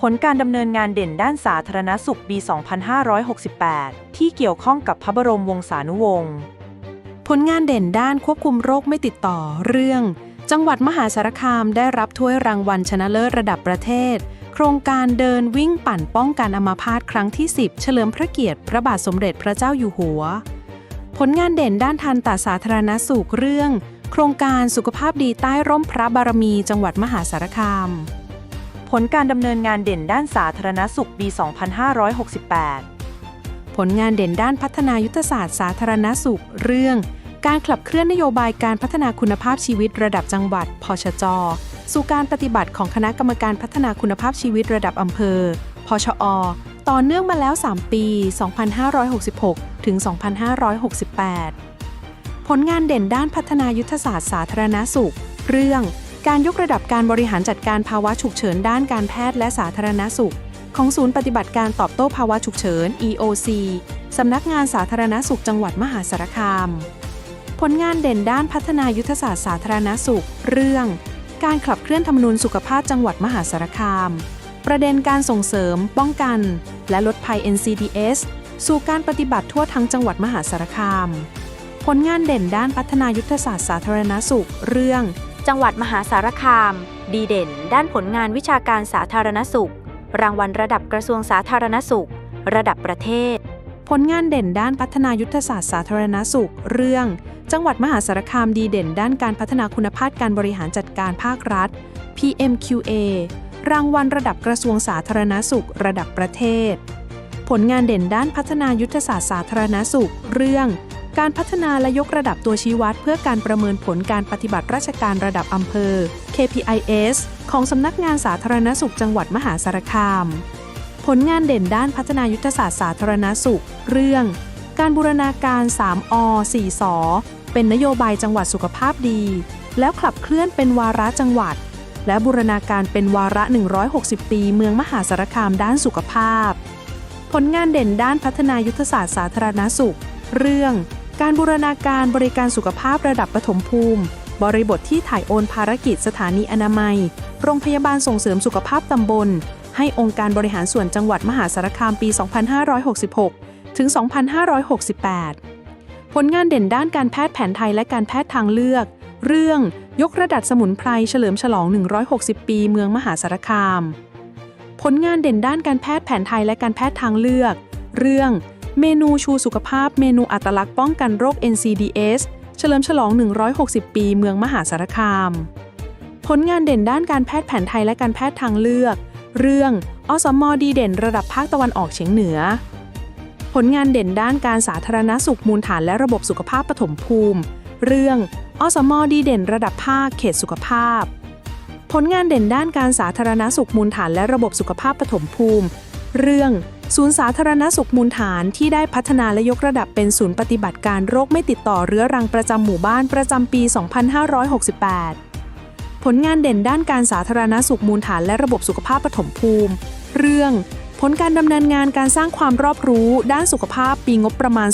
ผลการดำเนินงานเด่นด้านสาธารณสุขปี 2568 ที่เกี่ยวข้องกับพระบรมวงศานุวงศ์ ผลงานเด่นด้านควบคุมโรคไม่ติดต่อเรื่อง จังหวัดมหาสารคามได้รับถ้วยรางวัลชนะเลิศระดับประเทศ โครงการเดินวิ่งปั่นป้องกันอัมาพาตครั้งที่ 10 เฉลิมพระเกียรติพระบาทสมเด็จพระเจ้าอยู่หัว ผลงานเด่นด้านทันตสาธารณสุขเรื่อง โครงการสุขภาพดีใต้ร่มพระบารมี จังหวัดมหาสารคาม ผลการดำเนินงานเด่นด้านสาธารณสุขปี 2568 ผลงานเด่นด้านพัฒนายุทธศาสตร์สาธารณสุข เรื่อง การขับเคลื่อนนโยบายการพัฒนาคุณภาพชีวิตระดับจังหวัด พชจ สู่การปฏิบัติของคณะกรรมการพัฒนาคุณภาพชีวิตระดับอำเภอ พชอ ต่อเนื่องมาแล้ว 3 ปี 2566 ถึง 2568 ผลงานเด่นด้านพัฒนายุทธศาสตร์สาธารณสุข เรื่อง การยกระดับการบริหารจัดการภาวะฉุกเฉินด้านการแพทย์และสาธารณสุข ของศูนย์ปฏิบัติการตอบโต้ภาวะฉุกเฉิน EOC สำนักงานสาธารณสุขจังหวัดมหาสารคาม ผลงานเด่นด้านพัฒนายุทธศาสตร์สาธารณสุข เรื่อง การขับเคลื่อนธรรมนูญสุขภาพจังหวัดมหาสารคาม ประเด็นการส่งเสริม ป้องกัน และลดภัย NCDS สู่การปฏิบัติทั่วทั้งจังหวัดมหาสารคาม ผลงานเด่นด้านพัฒนายุทธศาสตร์สาธารณสุข เรื่อง จังหวัดมหาสารคาม ดีเด่น ด้านผลงานวิชาการสาธารณสุข รางวัลระดับกระทรวงสาธารณสุข ระดับประเทศ ผลงานเด่นด้านพัฒนายุทธศาสตร์สาธารณสุข เรื่อง จังหวัดมหาสารคามดีเด่น ด้านการพัฒนาคุณภาพการบริหารจัดการภาครัฐ PMQA รางวัลระดับกระทรวงสาธารณสุข ระดับประเทศ ผลงานเด่นด้านพัฒนายุทธศาสตร์สาธารณสุข เรื่อง การพัฒนาและยกระดับตัวชี้วัด เพื่อการประเมินผลการปฏิบัติราชการระดับอำเภอ KPIS ของสำนักงานสาธารณสุขจังหวัดมหาสารคาม ผลงานเด่นด้านพัฒนายุทธศาสตร์สาธารณสุข เรื่อง การบูรณาการ 3 อ 4สอเป็นนโยบายจังหวัดสุขภาพดี แล้วขับเคลื่อนเป็นวาระจังหวัด และบูรณาการเป็นวาระ 160 ปีเมืองมหาสารคามด้านสุขภาพ ผลงานเด่นด้านพัฒนายุทธศาสตร์สาธารณสุขเรื่อง การบูรณาการบริการสุขภาพระดับปฐมภูมิ บริบทที่ถ่ายโอนภารกิจสถานีอนามัย โรงพยาบาลส่งเสริมสุขภาพตำบล ให้องค์การบริหารส่วนจังหวัดมหาสารคามปี 2566 ถึง 2568 ผลงานเด่นด้านการแพทย์แผนไทยและการแพทย์ทางเลือก เรื่องยกระดับสมุนไพรเฉลิมฉลอง 160 ปีเมืองมหาสารคาม ผลงานเด่นด้านการแพทย์แผนไทยและการแพทย์ทางเลือก เรื่อง เมนูชูสุขภาพเมนูอัตลักษณ์ป้องกันโรค NCDS เฉลิมฉลอง 160 ปีเมืองมหาสารคาม ผลงานเด่นด้านการแพทย์แผนไทยและการแพทย์ทางเลือก เรื่องอสมอดีเด่นระดับภาคตะวันออกเฉียงเหนือ ผลงานเด่นด้านการสาธารณสุขมูลฐานและระบบสุขภาพปฐมภูมิ เรื่องอสมอดีเด่นระดับภาคเขตสุขภาพ ผลงานเด่นด้านการสาธารณสุขมูลฐานและระบบสุขภาพปฐมภูมิ เรื่อง ศูนย์สาธารณสุขมูลฐานที่ได้พัฒนาและยกระดับเป็นศูนย์ปฏิบัติการโรคไม่ติดต่อเรื้อรังประจำหมู่บ้านประจำปี 2568 ผลงานเด่นด้านการสาธารณสุขมูลฐานและระบบสุขภาพปฐมภูมิ เรื่อง ผลการดำเนินงานการสร้างความรอบรู้ด้านสุขภาพปีงบประมาณ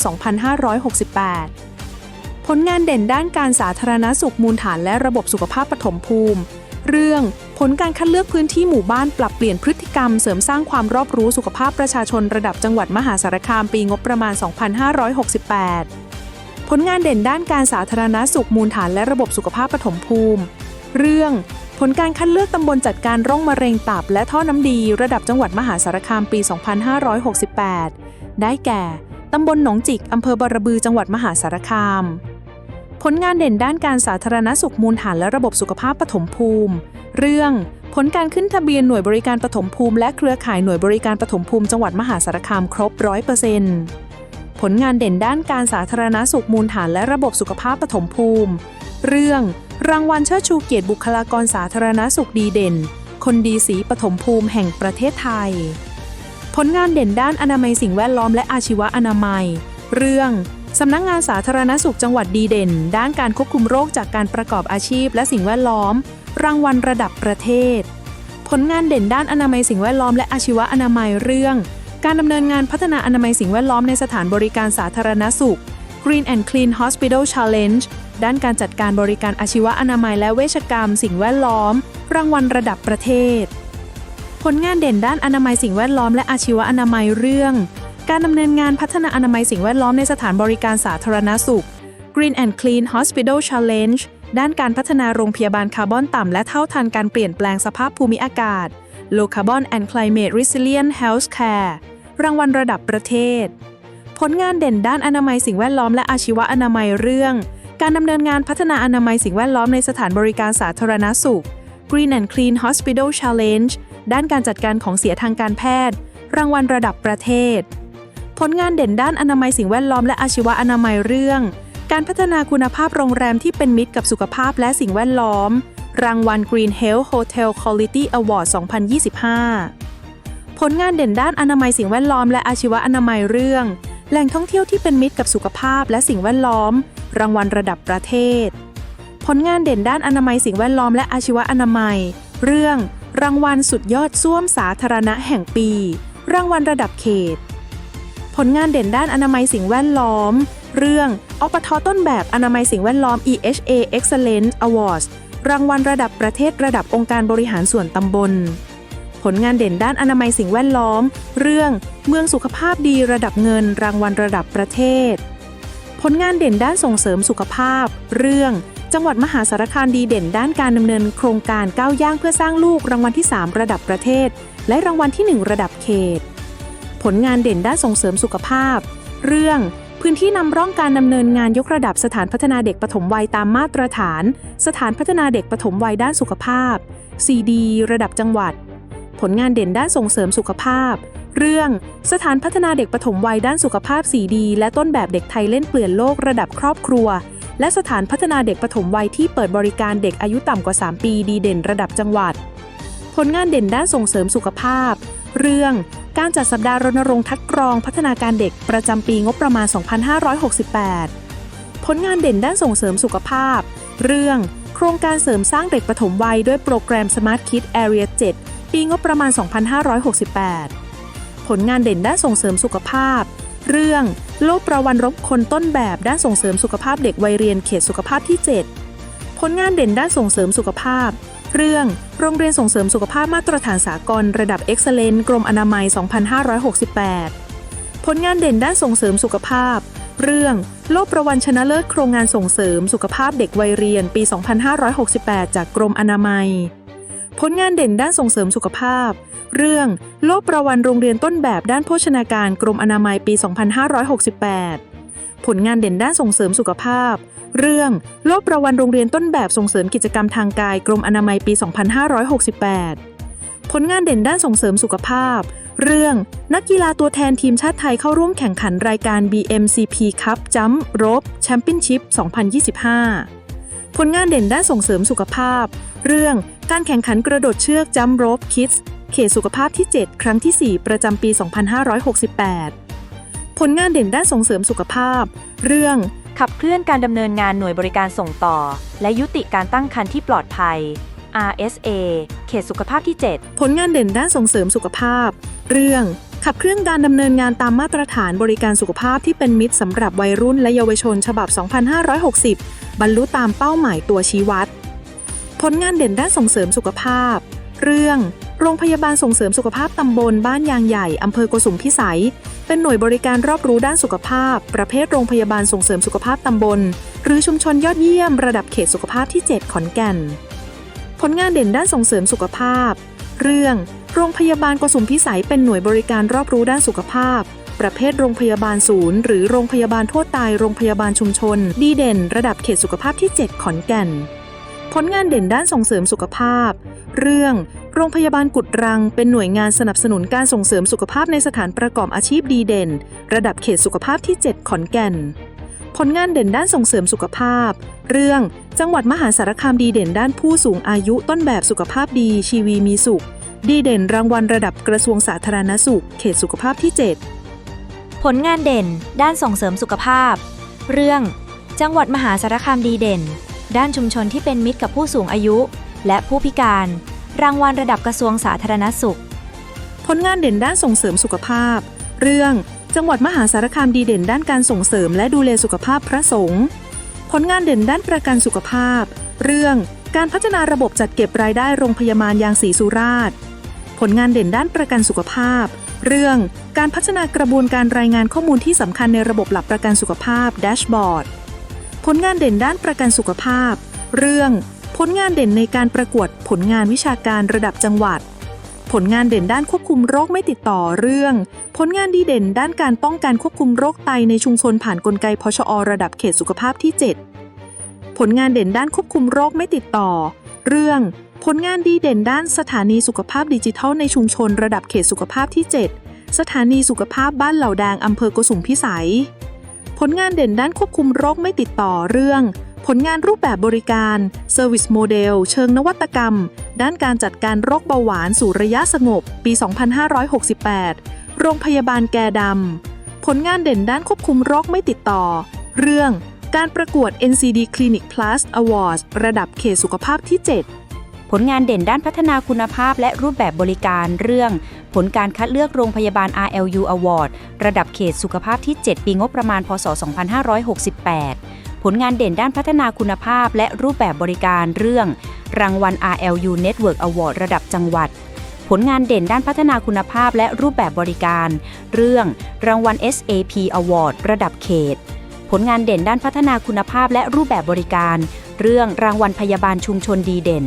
2568 ผลงานเด่นด้านการสาธารณสุขมูลฐานและระบบสุขภาพปฐมภูมิ เรื่อง ผลการคัดเลือกพื้นที่หมู่บ้านปรับเปลี่ยนพฤติกรรมเสริมสร้างความรอบรู้สุขภาพประชาชนระดับจังหวัดมหาสารคามปีงบประมาณ 2568 ผลงานเด่นด้านการสาธารณสุขมูลฐานและระบบสุขภาพปฐมภูมิ เรื่อง ผลการคัดเลือกตำบลจัดการโรคมะเร็งตับและท่อน้ำดี ระดับจังหวัดมหาสารคามปี 2568 ได้แก่ตำบลหนองจิกอำเภอบารบือจังหวัดมหาสารคาม ผลงานเด่นด้านการสาธารณสุขมูลฐานและระบบสุขภาพปฐมภูมิ เรื่อง ผลการขึ้นทะเบียนหน่วยบริการปฐมภูมิ และเครือข่ายหน่วยบริการปฐมภูมิจังหวัดมหาสารคามครบร้อยเปอร์เซ็นต์ผลงานเด่นด้านการสาธารณสุขมูลฐานและระบบสุขภาพปฐมภูมิ เรื่อง รางวัลเชิดชูเกียรติบุคลากรสาธารณสุขดีเด่น คนดีสีปฐมภูมิแห่งประเทศไทย ผลงานเด่นด้านอนามัยสิ่งแวดล้อมและอาชีวอนามัย เรื่อง สำนักงานสาธารณสุขจังหวัดดีเด่น ด้านการควบคุมโรคจากการประกอบอาชีพ และสิ่งแวดล้อม รางวัลระดับประเทศ ผลงานเด่นด้านอนามัยสิ่งแวดล้อมและอาชีวะอนามัยเรื่อง การดำเนินงานพัฒนาอนามัยสิ่งแวดล้อมในสถานบริการสาธารณสุข Green and Clean Hospital Challenge ด้านการจัดการบริการอาชีวะอนามัยและเวชกรรม สิ่งแวดล้อม รางวัลระดับประเทศผผลงานเด่นด้านอนามัยสิ่งแวดล้อมและอาชีวอนามัยเรื่อง การดำเนินงานพัฒนาอนามัยสิ่งแวดล้อมในสถานบริการสาธารณสุข Green and Clean Hospital Challenge ด้านการพัฒนาโรงพยาบาลคาร์บอนต่ำและเท่าทันการเปลี่ยนแปลงสภาพภูมิอากาศ Low Carbon and Climate Resilient Healthcare รางวัลระดับประเทศ ผลงานเด่นด้านอนามัยสิ่งแวดล้อมและอาชีวอนามัยเรื่อง การดำเนินงานพัฒนาอนามัยสิ่งแวดล้อมในสถานบริการสาธารณสุข Green and Clean Hospital Challenge ด้านการจัดการของเสียทางการแพทย์ รางวัลระดับประเทศ ผลงานเด่นด้านอนามัยสิ่งแวดล้อมและอาชีวอนามัยเรื่อง การพัฒนาคุณภาพโรงแรมที่เป็นมิตรกับสุขภาพและสิ่งแวดล้อม รางวัล Green Health Hotel Quality Award 2025 ผลงานเด่นด้านอนามัยสิ่งแวดล้อมและอาชีวอนามัยเรื่อง แหล่งท่องเที่ยวที่เป็นมิตรกับสุขภาพและสิ่งแวดล้อม รางวัลระดับประเทศ ผลงานเด่นด้านอนามัยสิ่งแวดล้อมและอาชีวอนามัย เรื่อง รางวัลสุดยอดส้วมสาธารณะแห่งปี รางวัลระดับเขต ผลงานเด่นด้านอนามัยสิ่งแวดล้อม เรื่องอปทต้นแบบอนามัยสิ่งแวดล้อม EHA Excellence Awards รางวัลระดับประเทศระดับองค์การบริหารส่วนตำบล ผลงานเด่นด้านอนามัยสิ่งแวดล้อม เรื่องเมืองสุขภาพดีระดับเงิน รางวัลระดับประเทศ ผลงานเด่นด้านส่งเสริมสุขภาพ เรื่อง จังหวัดมหาสารคามดีเด่นด้านการดำเนินโครงการก้าวย่างเพื่อสร้างลูกรางวัลที่ 3 ระดับประเทศ และรางวัลที่ 1 ระดับเขต ผลงานเด่นด้านส่งเสริมสุขภาพ เรื่องพื้นที่นำร่องการดำเนินงานยกระดับสถานพัฒนาเด็กปฐมวัยตามมาตรฐาน สถานพัฒนาเด็กปฐมวัยด้านสุขภาพ CD ระดับจังหวัด ผลงานเด่นด้านส่งเสริมสุขภาพ เรื่องสถานพัฒนาเด็กปฐมวัยด้านสุขภาพ 4D และต้นแบบเด็กไทยเล่นเปลี่ยนโลกระดับครอบครัว และสถานพัฒนาเด็กปฐมวัยที่เปิดบริการเด็กอายุต่ำกว่า 3 ปีดีเด่นระดับจังหวัด ผลงานเด่นด้านส่งเสริมสุขภาพ เรื่อง การจัดสัปดาห์รณรงค์คัดกรองพัฒนาการเด็กประจำปีงบประมาณ 2568 ผลงานเด่นด้านส่งเสริมสุขภาพ เรื่องโครงการเสริมสร้างเด็กปฐมวัยด้วยโปรแกรม Smart Kids Area 7 ปีงบประมาณ 2568 ผลงานเด่นด้านส่งเสริมสุขภาพ เรื่องโลกประวันรบคนต้นแบบด้านส่งเสริมสุขภาพเด็กวัยเรียนเขตสุขภาพที่ 7 ผลงานเด่นด้านส่งเสริมสุขภาพ เรื่อง โรงเรียนส่งเสริมสุขภาพมาตรฐานสากลระดับ Excellent กรมอนามัย 2568 ผลงานเด่นด้านส่งเสริมสุขภาพ เรื่องโลกประวันชนะเลิศโครงงานส่งเสริมสุขภาพเด็กวัยเรียนปี 2568 จากกรมอนามัย ผลงานเด่นด้านส่งเสริมสุขภาพ เรื่องโลกประวันโรงเรียนต้นแบบด้านโภชนาการกรมอนามัยปี 2568 ผลงานเด่นด้านส่งเสริมสุขภาพ เรื่องโลกประวันโรงเรียนต้นแบบส่งเสริมกิจกรรมทางกายกรมอนามัยปี 2568 ผลงานเด่นด้านส่งเสริมสุขภาพ เรื่องนักกีฬาตัวแทนทีมชาติไทยเข้าร่วมแข่งขันรายการ BMCP Cup Jump Rope Championship 2025 ผลงานเด่นด้านส่งเสริมสุขภาพ เรื่องการแข่งขันกระโดดเชือก Jump Rope Kids เขตสุขภาพที่ 7 ครั้งที่ 4 ประจำปี 2568 ผลงานเด่นด้านส่งเสริมสุขภาพ เรื่อง ขับเคลื่อนการดำเนินงานหน่วยบริการส่งต่อ และยุติการตั้งครรภ์ที่ปลอดภัย RSA เขตสุขภาพที่ 7 ผลงานเด่นด้านส่งเสริมสุขภาพ เรื่องขับเคลื่อนการดำเนินงานตามมาตรฐานบริการสุขภาพที่เป็นมิตรสำหรับวัยรุ่นและเยาวชนฉบับ 2560 บรรลุตามเป้าหมายตัวชี้วัด ผลงานเด่นด้านส่งเสริมสุขภาพ เรื่อง โรงพยาบาลส่งเสริมสุขภาพตำบลบ้านยางใหญ่อำเภอโกสุมพิสัย เป็นหน่วยบริการรอบรู้ด้านสุขภาพ ประเภทโรงพยาบาลส่งเสริมสุขภาพตำบล หรือชุมชนยอดเยี่ยมระดับเขตสุขภาพที่ 7 ขอนแก่น ผลงานเด่นด้านส่งเสริมสุขภาพ เรื่องโรงพยาบาลกสุมพิสัยเป็นหน่วยบริการรอบรู้ด้านสุขภาพ ประเภทโรงพยาบาลศูนย์ หรือโรงพยาบาลทั่วตายโรงพยาบาลชุมชน ดีเด่น ระดับเขตสุขภาพที่ 7 ขอนแก่น ผลงานเด่นด้านส่งเสริมสุขภาพ เรื่อง โรงพยาบาลกุดรัง เป็นหน่วยงานสนับสนุนการส่งเสริมสุขภาพในสถานประกอบอาชีพดีเด่น ระดับเขตสุขภาพที่ 7 ขอนแก่น ผลงานเด่นด้านส่งเสริมสุขภาพ เรื่อง จังหวัดมหาสารคามดีเด่นด้านผู้สูงอายุต้นแบบสุขภาพดี ชีวีมีสุข ดีเด่นรางวัลระดับกระทรวงสาธารณสุข เขตสุขภาพที่ 7 ผลงานเด่น ด้านส่งเสริมสุขภาพ เรื่อง จังหวัดมหาสารคามดีเด่น ด้านชุมชนที่เป็นมิตรกับผู้สูงอายุ และผู้พิการ รางวัลระดับกระทรวงสาธารณสุข ผลงานเด่นด้านส่งเสริมสุขภาพ เรื่อง จังหวัดมหาสารคามดีเด่นด้านการส่งเสริมและดูแลสุขภาพพระสงฆ์ผลงานเด่นด้านประกันสุขภาพ เรื่องการพัฒนาระบบจัดเก็บรายได้โรงพยาบาลยางศรีสุราษฎร์ผลงานเด่นด้านประกันสุขภาพ เรื่องการพัฒนากระบวนการรายงานข้อมูลที่สำคัญในระบบหลักประกันสุขภาพแดชบอร์ดผลงานเด่นด้านประกันสุขภาพ เรื่อง ผลงานเด่นในการประกวดผลงานวิชาการระดับจังหวัด ผลงานเด่นด้านควบคุมโรคไม่ติดต่อเรื่อง ผลงานดีเด่นด้านการป้องกันควบคุมโรคไตในชุมชนผ่านกลไกพชอระดับเขตสุขภาพที่ 7 ผลงานเด่นด้านควบคุมโรคไม่ติดต่อ เรื่อง ผลงานดีเด่นด้านสถานีสุขภาพดิจิทัลในชุมชนระดับเขตสุขภาพที่ 7 สถานีสุขภาพบ้านเหล่าแดงอำเภอโกสุมพิสัย ผลงานเด่นด้านควบคุมโรคไม่ติดต่อเรื่อง ผลงานรูปแบบบริการ Service Model เชิงนวัตกรรม ด้านการจัดการโรคเบาหวานสู่ระยะสงบ ปี 2568 โรงพยาบาลแกดำ ผลงานเด่นด้านควบคุมโรคไม่ติดต่อ เรื่องการประกวด NCD Clinic Plus Awards ระดับเขตสุขภาพที่ 7 ผลงานเด่นด้านพัฒนาคุณภาพและรูปแบบบริการเรื่อง ผลการคัดเลือกโรงพยาบาล RLU Award ระดับเขตสุขภาพที่ 7 ปีงบประมาณ พศ 2568 ผลงานเด่นด้านพัฒนาคุณภาพ และรูปแบบบริการเรื่อง รางวัล RLU Network Award ระดับจังหวัด ผลงานเด่นด้านพัฒนาคุณภาพและรูปแบบบริการ เรื่องรางวัล SAP Award ระดับเขต ผลงานเด่นด้านพัฒนาคุณภาพและรูปแบบบริการ เรื่องรางวัลพยาบาลชุมชนดีเด่น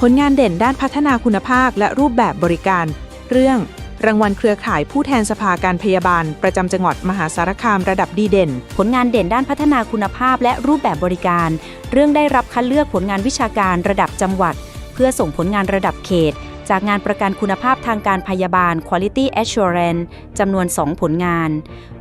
ผลงานเด่นด้านพัฒนาคุณภาพและรูปแบบบริการ เรื่อง รางวัลเครือข่ายผู้แทนสภาการพยาบาล ประจำจังหวัดมหาสารคามระดับดีเด่น ผลงานเด่นด้านพัฒนาคุณภาพและรูปแบบบริการ เรื่องได้รับคัดเลือกผลงานวิชาการระดับจังหวัด เพื่อส่งผลงานระดับเขต จากงานประกันคุณภาพทางการพยาบาล Quality Assurance จำนวน 2 ผลงาน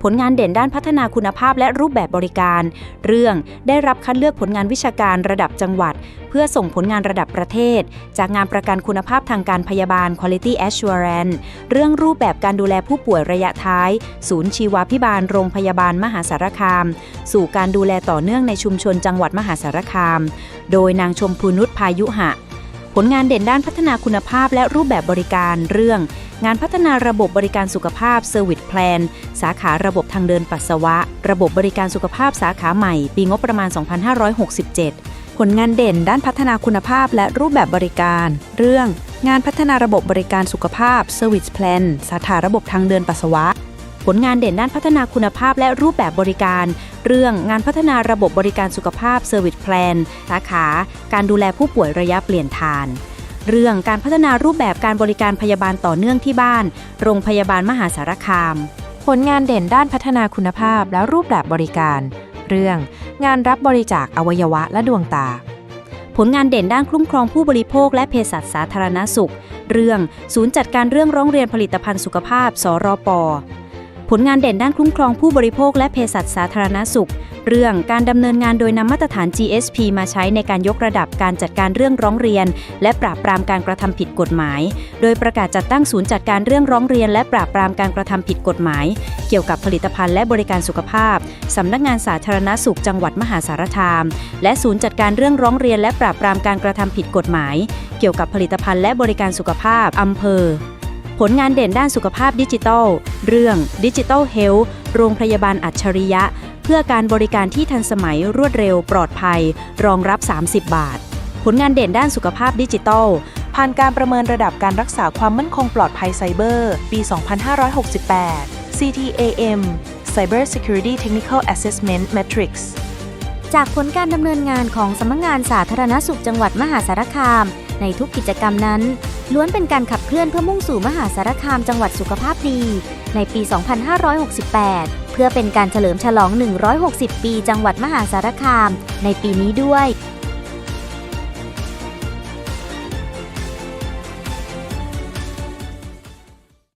ผลงานเด่นด้านพัฒนาคุณภาพและรูปแบบบริการ เรื่องได้รับคัดเลือกผลงานวิชาการระดับจังหวัด เพื่อส่งผลงานระดับประเทศ จากงานประกันคุณภาพทางการพยาบาล Quality Assurance เรื่องรูปแบบการดูแลผู้ป่วยระยะท้าย ศูนย์ชีวาพิบาลโรงพยาบาลมหาสารคาม สู่การดูแลต่อเนื่องในชุมชนจังหวัดมหาสารคาม โดยนางชมพูนุชพายุหะ ผลงานเด่นด้านพัฒนาคุณภาพและรูปแบบบริการเรื่อง งานพัฒนาระบบบริการสุขภาพ Service Plan สาขาระบบทางเดินปัสสาวะ ระบบบริการสุขภาพสาขาใหม่ ปีงบประมาณ 2567 ผลงานเด่นด้านพัฒนาคุณภาพและรูปแบบบริการ เรื่อง งานพัฒนาระบบบริการสุขภาพ Service Plan สาขาระบบทางเดินปัสสาวะ ผลงานเด่นด้านพัฒนาคุณภาพและรูปแบบบริการ เรื่องงานพัฒนาระบบบริการสุขภาพ Service Plan สาขา การดูแลผู้ป่วยระยะเปลี่ยนทาน เรื่องการพัฒนารูปแบบการบริการพยาบาลต่อเนื่องที่บ้าน โรงพยาบาลมหาสารคาม ผลงานเด่นด้านพัฒนาคุณภาพและรูปแบบบริการ เรื่องงานรับบริจาคอวัยวะและดวงตาผลงานเด่นด้านคุ้มครองผู้บริโภคและเภสัชสาธารณสุข เรื่อง ศูนย์จัดการเรื่องร้องเรียนผลิตภัณฑ์สุขภาพ สรป ผลงานเด่นด้านคุ้มครองผู้บริโภคและเภสัชสาธารณสุข เรื่องการดำเนินงานโดยนำมาตรฐาน GSP มาใช้ในการยกระดับการจัดการเรื่องร้องเรียน และปราบปรามการกระทำผิดกฎหมาย โดยประกาศจัดตั้งศูนย์จัดการเรื่องร้องเรียน และปราบปรามการกระทำผิดกฎหมาย เกี่ยวกับผลิตภัณฑ์และบริการสุขภาพสำนักงานสาธารณสุข จังหวัดมหาสารคาม และศูนย์จัดการเรื่องร้องเรียน และปราบปรามการกระทำผิดกฎหมาย เกี่ยวกับผลิตภัณฑ์และบริการสุขภาพอำเภอ ผลงานเด่นด้านสุขภาพดิจิทัล เรื่องดิจิทัลเฮลท์โรงพยาบาลอัจฉริยะ เพื่อการบริการที่ทันสมัยรวดเร็วปลอดภัย รองรับ 30 บาท ผลงานเด่นด้านสุขภาพดิจิทัล ผ่านการประเมินระดับการรักษาความมั่นคงปลอดภัยไซเบอร์ ปี 2568 CTAM Cyber Security Technical Assessment Metrics จากผลการดำเนินงานของสำนักงานสาธารณสุขจังหวัดมหาสารคาม ในทุกกิจกรรมนั้น ล้วนเป็นการขับเคลื่อนเพื่อมุ่งสู่มหาสารคามจังหวัดสุขภาพดี ในปี 2568 เพื่อเป็นการเฉลิมฉลอง 160 ปีจังหวัดมหาสารคาม ในปีนี้ด้วย